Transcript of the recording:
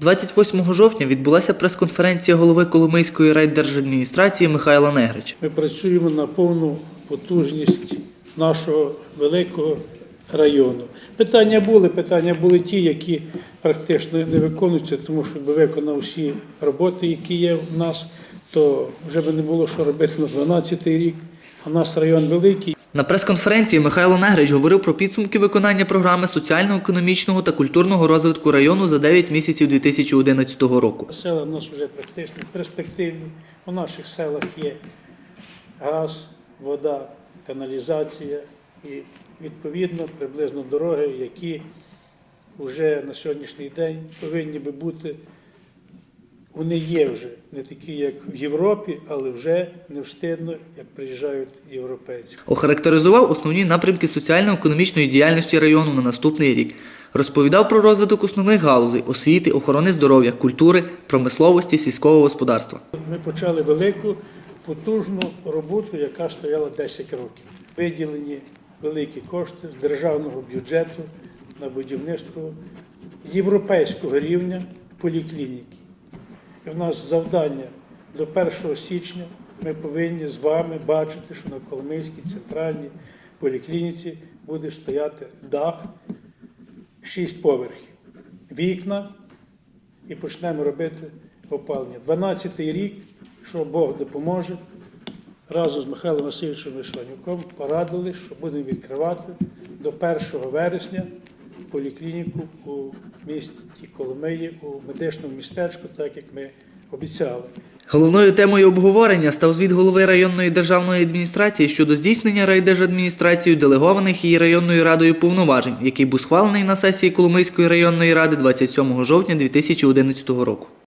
28 жовтня відбулася прес-конференція голови Коломийської райдержадміністрації Михайла Негрича. Ми працюємо на повну потужність нашого великого району. Питання були, питання були ті, які практично не виконуються, тому що якби виконав всі роботи, які є в нас, то вже би не було що робити на 12-й рік. А в нас район великий, На прес-конференції Михайло Негрич говорив про підсумки виконання програми соціально-економічного та культурного розвитку району за 9 місяців 2011 року. Села в нас вже практично перспективні. У наших селах є газ, вода, каналізація і відповідно приблизно дороги, які вже на сьогоднішній день повинні би бути. Вони є вже не такі, як в Європі, але вже не встидно, як приїжджають європейці. Охарактеризував основні напрямки соціально-економічної діяльності району на наступний рік. Розповідав про розвиток основних галузей освіти, охорони здоров'я, культури, промисловості, сільського господарства. Ми почали велику, потужну роботу, яка стояла 10 років. Виділені великі кошти з державного бюджету на будівництво європейського рівня поліклініки. І в нас завдання до 1 січня ми повинні з вами бачити, що на Коломийській центральній поліклініці буде стояти дах 6 поверхів, вікна і почнемо робити опалення. 12-й рік, що Бог допоможе, разом з Михайлом Васильовичем Вишванюком порадили, що будемо відкривати до 1 вересня поліклініку у місті Коломиї, у медичному містечку, так як ми обіцяли. Головною темою обговорення став звіт голови районної державної адміністрації щодо здійснення райдержадміністрацією делегованих її районною радою повноважень, який був схвалений на сесії Коломийської районної ради 27 жовтня 2011 року.